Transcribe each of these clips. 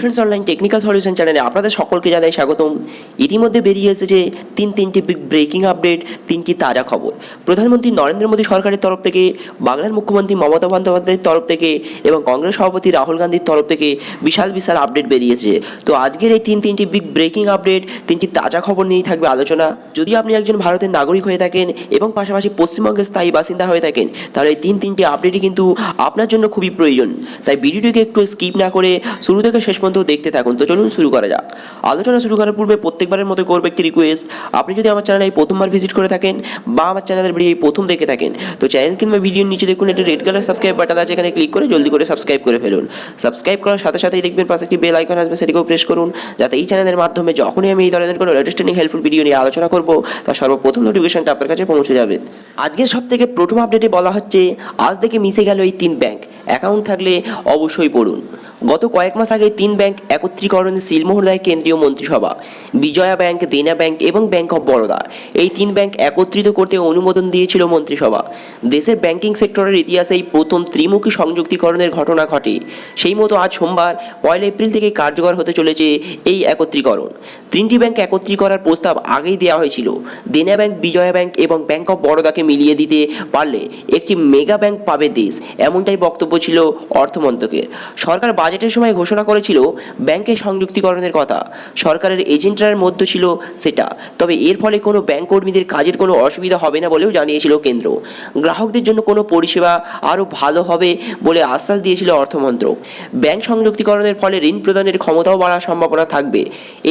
Friends online technical solution চ্যানেলে আপনাদের সকলকে জানাই স্বাগতম। ইতিমধ্যে বেরিয়ে এসেছে তিন তিনটি বিগ ব্রেকিং আপডেট তিনটি তাজা খবর। প্রধানমন্ত্রী নরেন্দ্র মোদী সরকারের তরফ থেকে, বাংলার মুখ্যমন্ত্রী মমতা বন্দ্যোপাধ্যায়ের তরফ থেকে এবং কংগ্রেস সভাপতি রাহুল গান্ধীর তরফ থেকে বিশাল বিশাল আপডেট বেরিয়েছে। তো আজকের এই তিন তিনটি বিগ ব্রেকিং আপডেট তিনটি তাজা খবর নিয়েই থাকবে আলোচনা। যদি আপনি একজন ভারতের নাগরিক হয়ে থাকেন এবং পাশাপাশি পশ্চিমবঙ্গের স্থায়ী বাসিন্দা হয়ে থাকেন, তাহলে এই তিন তিনটি আপডেটই কিন্তু আপনার জন্য খুবই প্রয়োজন। তাই ভিডিওটিকে একটু স্কিপ না করে শুরু থেকে শেষ পর্যন্ত দেখতে থাকুন। তো চলুন শুরু করা যাক। আলোচনা শুরু করার পূর্বে প্রত্যেকবারের মতো করবে একটি রিকোয়েস্ট আপনি যদি আমার চ্যানেলে এই প্রথমবার ভিজিট করে থাকেন বা আমার চ্যানেলের ভিডিও এই প্রথম দেখে থাকেন, তো চ্যানেল কিংবা ভিডিওর নিচে দেখুন একটি রেড কালার সাবস্ক্রাইব বাটন আছে, এখানে ক্লিক করে জলদি করে সাবস্ক্রাইব করে ফেলুন। সাবস্ক্রাইব করার সাথে সাথেই দেখবেন পাশে একটি বেল আইকন আসবে, সেটিকেও প্রেস করুন, যাতে এই চ্যানেলের মাধ্যমে যখনই আমি এই ধরনের কোনো লেটেস্টিং হেল্পফুল ভিডিও নিয়ে আলোচনা করব, তার সর্বপ্রথম নোটিফিকেশনটা আপনার কাছে পৌঁছে যাবে। আজকের সব থেকে প্রথম আপডেটে বলা হচ্ছে, আজ থেকে মিশে গেল এই তিন ব্যাংক অ্যাকাউন্ট থাকলে অবশ্যই পড়ুন। গত কয়েক মাস আগে তিন ব্যাংক একত্রীকরণে সিলমোহর দেয় কেন্দ্রীয় মন্ত্রিসভা, বিজয়া ব্যাংক, দেনা ব্যাংক এবং ব্যাংক অফ বরোদা। এই তিন ব্যাংক একত্রিত করতে অনুমোদন দিয়েছিল মন্ত্রিসভা। দেশের ব্যাংকিং সেক্টরের ইতিহাসে এই প্রথম ত্রিমুখী সংযুক্তিকরণের ঘটনা ঘটে। সেই মতো আজ সোমবার, পয়লা এপ্রিল থেকে কার্যকর হতে চলেছে এই একত্রীকরণ। তিনটি ব্যাংক একত্রী করার প্রস্তাব আগেই দেওয়া হয়েছিল। দেনা ব্যাংক, বিজয়া ব্যাংক এবং ব্যাংক অফ বরোদাকে মিলিয়ে দিতে পারলে একটি মেগা ব্যাংক পাবে দেশ, এমনটাই বক্তব্য ছিল অর্থমন্ত্রকের। সরকার বাজেটের সময় ঘোষণা করেছিল ব্যাংকের সংযুক্তিকরণের কথা। সরকারের এজেন্টরার মধ্যে ছিল সেটা। তবে এর ফলে কোনো ব্যাংক কর্মীদের কাজের কোনো অসুবিধা হবে না বলেও জানিয়েছিল কেন্দ্র। গ্রাহকদের জন্য কোনো পরিষেবা আরও ভালো হবে বলে আশ্বাস দিয়েছিল অর্থমন্ত্রক। ব্যাংক সংযুক্তিকরণের ফলে ঋণ প্রদানের ক্ষমতাও বাড়ার সম্ভাবনা থাকবে।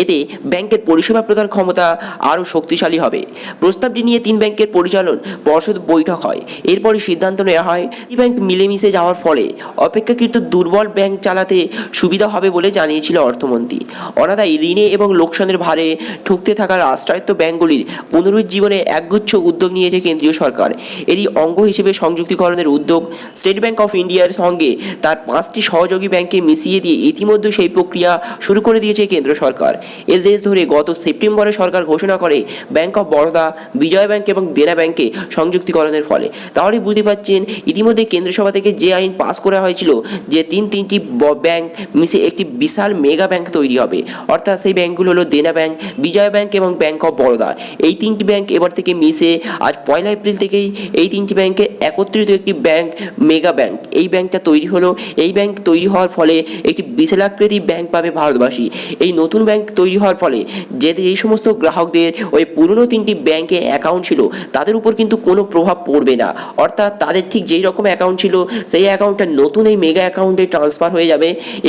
এতে ব্যাংকের পরিষেবা প্রদান ক্ষমতা আরও শক্তিশালী হবে। প্রস্তাবটি নিয়ে তিন ব্যাংকের পরিচালন পর্ষদ বৈঠক হয়। এরপরই সিদ্ধান্ত নেওয়া হয়। ব্যাংক মিলেমিশে যাওয়ার ফলে অপেক্ষাকৃত দুর্বল ব্যাংক চালাতে সুবিধা হবে বলে জানিয়েছিল অর্থমন্ত্রী। অনাদায়ী ঋণে এবং লোকসানের ভারে ঠুকতে থাকা রাষ্ট্রায়ত্ত ব্যাংকগুলির পুনরুজ্জীবনে একগুচ্ছ উদ্যোগ নিয়েছে কেন্দ্রীয় সরকার। এরই অঙ্গ হিসেবে সংযুক্তিকরণের উদ্যোগ স্টেট ব্যাংক অফ ইন্ডিয়ার সঙ্গে তার পাঁচটি সহযোগী ব্যাংকে মিশিয়ে দিয়ে ইতিমধ্যে সেই প্রক্রিয়া শুরু করে দিয়েছে কেন্দ্র সরকার। এর রেস ধরে গত সেপ্টেম্বরে সরকার ঘোষণা করে bank of Baroda, Vijay bank এবং দেনা ব্যাংকে সংযুক্তিকরণের ফলে। তাহলে বুঝতে পারছেন, ইতিমধ্যে কেন্দ্র সভা থেকে যে আইন পাস করা হয়েছিল, যে তিন তিনটি ব্যাংক মিশে একটি বিশাল মেগা ব্যাংক তৈরি হবে। অর্থাৎ সেই ব্যাংকগুলো হলো দেনা ব্যাংক, বিজয় ব্যাংক এবং ব্যাংক অফ বরোদা। এই তিনটি ব্যাংক এবার থেকে মিশে আজ পয়লা এপ্রিল থেকেই এই তিনটি ব্যাংকে একত্রিত একটি ব্যাংক, মেগা ব্যাংক। এই ব্যাংকটা তৈরি হলো, এই ব্যাংক তৈরি হওয়ার ফলে একটি বিশালাকৃতি ব্যাংক পাবে ভারতবাসী। এই নতুন ব্যাংক তৈরি হওয়ার ফলে যে এই সমস্ত গ্রাহকদের ওই পুরনো তিনটি ব্যাংকে অ্যাকাউন্ট ছিল, তাদের উপর কিন্তু কোনো প্রভাব পড়বে না। অর্থাৎ তাদের ঠিক যেই রকম অ্যাকাউন্ট ছিল, সেই অ্যাকাউন্টটা নতুন এই মেগা অ্যাকাউন্টে ট্রান্সফার হয়ে যাবে।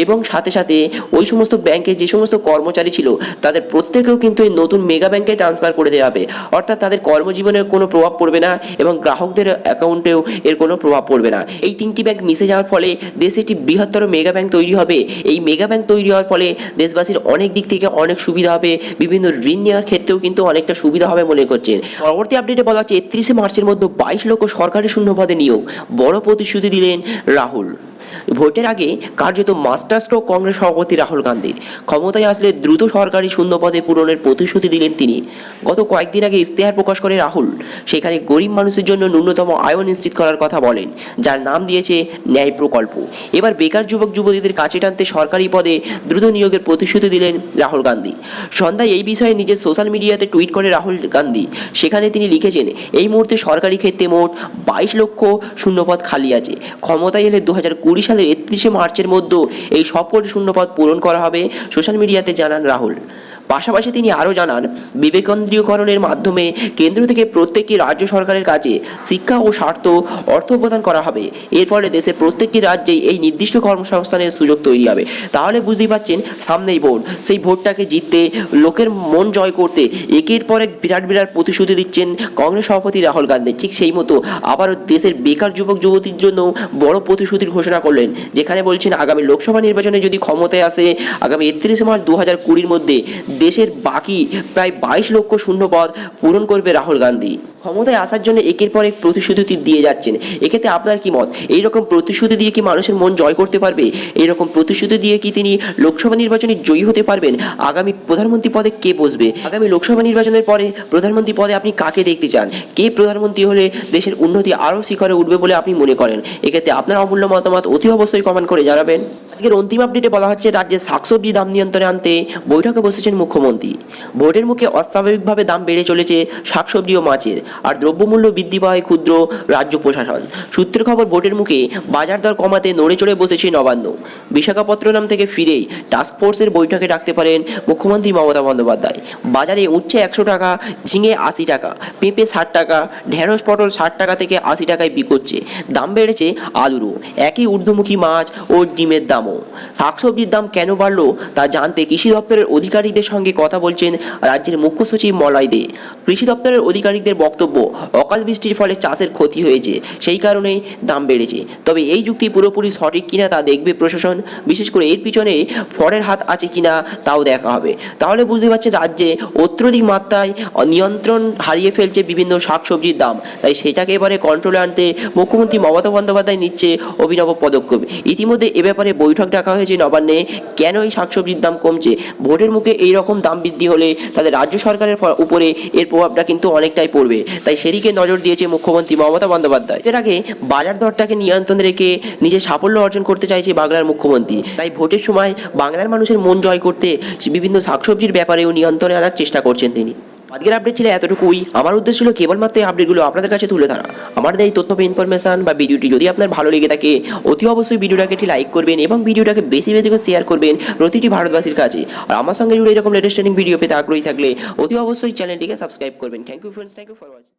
এবং সাথে সাথে ওই সমস্ত ব্যাংকে যে সমস্ত কর্মচারী ছিল, তাদের প্রত্যেকেও কিন্তু এই নতুন মেগা ব্যাংকে ট্রান্সফার করে দেওয়া হবে। অর্থাৎ তাদের কর্মজীবনে কোনো প্রভাব পড়বে না এবং গ্রাহকদের অ্যাকাউন্টেও এর কোনো প্রভাব পড়বে না। এই তিনটি ব্যাংক মিশে যাওয়ার ফলে দেশে একটি বৃহত্তর মেগা ব্যাংক তৈরি হবে। এই মেগা ব্যাংক তৈরি হওয়ার ফলে দেশবাসীর অনেক দিক থেকে অনেক সুবিধা হবে। বিভিন্ন ঋণ নেওয়ার ক্ষেত্রেও কিন্তু অনেকটা সুবিধা হবে মনে করছেন। পরবর্তী আপডেটে বলা হচ্ছে, একত্রিশে মার্চের মধ্যে বাইশ লক্ষ সরকারি শূন্যপদে নিয়োগ। বড় প্রতিশ্রুতি দিলেন রাহুল। ভোটের আগে কার্যত মাস্টার স্ট্রোক কংগ্রেস সভাপতি রাহুল গান্ধীর ক্ষমতায় আসলে দ্রুত সরকারি শূন্যপদে পূরণের প্রতিশ্রুতি দিলেন তিনি। গত কয়েকদিন আগে ইশতেহার প্রকাশ করে রাহুল। সেখানে গরিব মানুষের জন্য ন্যূনতম আয় নিশ্চিত করার কথা বলেন, যার নাম দিয়েছে ন্যায় প্রকল্প। এবার বেকার যুবক যুবতীদের কাছে টানতে সরকারি পদে দ্রুত নিয়োগের প্রতিশ্রুতি দিলেন রাহুল গান্ধী। সন্ধ্যায় এই বিষয়ে নিজের সোশ্যাল মিডিয়াতে টুইট করে রাহুল গান্ধী। সেখানে তিনি লিখেছেন, এই মুহূর্তে সরকারি ক্ষেত্রে মোট বাইশ লক্ষ শূন্যপদ খালি আছে। ক্ষমতায় এলে দু হাজার কুড়ি সালের একত্রিশে মার্চের মধ্যে এই সবকটি শূন্যপদ পূরণ করা হবে। সোশ্যাল মিডিয়াতে জানান রাহুল। পাশাপাশি তিনি আরও জানান, বিবেকেন্দ্রীয়করণের মাধ্যমে কেন্দ্র থেকে প্রত্যেকটি রাজ্য সরকারের কাছে শিক্ষা ও স্বার্থ অর্থ প্রদান করা হবে। এর ফলে দেশের প্রত্যেকটি রাজ্যেই এই নির্দিষ্ট কর্মসংস্থানের সুযোগ তৈরি হবে। তাহলে বুঝতেই পারছেন, সামনেই ভোট। সেই ভোটটাকে জিততে, লোকের মন জয় করতে একের পর এক বিরাট বিরাট প্রতিশ্রুতি দিচ্ছেন কংগ্রেস সভাপতি রাহুল গান্ধী। ঠিক সেই মতো আবারও দেশের বেকার যুবক যুবতীর জন্য বড় প্রতিশ্রুতির ঘোষণা করলেন, যেখানে বলছেন, আগামী লোকসভা নির্বাচনে যদি ক্ষমতায় আসে, আগামী একত্রিশে মার্চ দু হাজার কুড়ির মধ্যে দেশের বাকি প্রায় বাইশ লক্ষ শূন্যপদ পূরণ করবে রাহুল গান্ধী। ক্ষমতায় আসার জন্য একের পর এক প্রতিশ্রুতি দিয়ে যাচ্ছেন। এক্ষেত্রে আপনার কি মত? এইরকম প্রতিশ্রুতি দিয়ে কি মানুষের মন জয় করতে পারবে? এইরকম প্রতিশ্রুতি দিয়ে কি তিনি লোকসভা নির্বাচনে জয়ী হতে পারবেন? আগামী প্রধানমন্ত্রী পদে কে বসবে? আগামী লোকসভা নির্বাচনের পরে প্রধানমন্ত্রী পদে আপনি কাকে দেখতে চান? কে প্রধানমন্ত্রী হলে দেশের উন্নতি আরও শিখরে উঠবে বলে আপনি মনে করেন? এক্ষেত্রে আপনার অমূল্য মতামত অতি অবশ্যই কমেন্ট করে জানাবেন। আজকের অন্তিম আপডেটে বলা হচ্ছে, রাজ্যে শাকসবজি দাম নিয়ন্ত্রণে আনতে বৈঠকে বসেছেন মুখ্যমন্ত্রী। ভোটের মুখে অস্বাভাবিকভাবে দাম বেড়ে চলেছে শাকসবজি ও মাছের, আর দ্রব্যমূল্য বৃদ্ধি পায় ক্ষুদ্র রাজ্য প্রশাসন। সূত্রের খবর, ভোটের মুখে বাজার দর কমাতে নড়ে চড়ে বসেছে নবান্ন। বিশাখাপত্তনম থেকে ফিরেই টাস্ক ফোর্সের বৈঠকে ডাকতে পারেন মুখ্যমন্ত্রী মমতা বন্দ্যোপাধ্যায়। বাজারে উঠছে একশো টাকা, ঝিঙে আশি টাকা, পেঁপে ষাট টাকা, ঢেঁড়স পটল ষাট টাকা থেকে আশি টাকায় বিকোচ্ছে দাম বেড়েছে আলুরও। একই ঊর্ধ্বমুখী মাছ ও ডিমের দামও শাকসবজির দাম কেন বাড়লো তা জানতে কৃষি দপ্তরের অধিকারীদের সঙ্গে কথা বলছেন রাজ্যের মুখ্য সচিব মলয় দে। কৃষি দপ্তরের আধিকারিকদের বক্তব্য, অকাল বৃষ্টির ফলে চাষের ক্ষতি হয়েছে, সেই কারণেই দাম বেড়েছে। তবে এই যুক্তি পুরোপুরি সঠিক কিনা তা দেখবে প্রশাসন, বিশেষ করে এর পিছনে ফড়ের হাত আছে কিনা তাও দেখা হবে। তাহলে বুঝতে পারছেন রাজ্যে অত্যধিক মাত্রায় নিয়ন্ত্রণ হারিয়ে ফেলছে বিভিন্ন শাকসবজির দাম। তাই সেটাকে এবারে কন্ট্রোলে আনতে মুখ্যমন্ত্রী মমতা বন্দ্যোপাধ্যায় নিচ্ছে অভিনব পদক্ষেপ। ইতিমধ্যে এ ব্যাপারে বৈঠক ডাকা হয়েছে নবান্নে। কেন এই শাকসবজির দাম কমছে? ভোটের মুখে এই রকম দাম বৃদ্ধি হলে তাদের রাজ্য সরকারের উপরে এর প্রভাবটা কিন্তু অনেকটাই পড়বে। তাই সেদিকে নজর দিয়েছে মুখ্যমন্ত্রী মমতা বন্দ্যোপাধ্যায়। এর আগে বাজার দরটাকে নিয়ন্ত্রণে রেখে নিজের সাফল্য অর্জন করতে চাইছে বাংলার মুখ্যমন্ত্রী। তাই ভোটের সময় বাংলার মানুষের মন জয় করতে বিভিন্ন শাকসবজির ব্যাপারেও নিয়ন্ত্রণে আনার চেষ্টা করছেন তিনি। আজকের আপডেট ছিল এতটুকুই। আমার উদ্দেশ্য ছিল কেবলমাত্র এই আপডেটগুলো আপনাদের কাছে তুলে ধরা। আমার এই তথ্য বা ইনফরমেশন বা ভিডিওটি যদি আপনার ভালো লেগে থাকে, অতি অবশ্যই ভিডিওটাকে একটি লাইক করবেন এবং ভিডিওটাকে বেশি বেশি করে শেয়ার করবেন প্রতিটি ভারতবাসীর কাছে। আর আমার সঙ্গে জুড়ে এরকম লেটেস্ট ভিডিও পেতে আগ্রহী থাকলে অতি অবশ্যই চ্যানেলটিকে সাবস্ক্রাইব করবেন। Thank you friends thank you for watching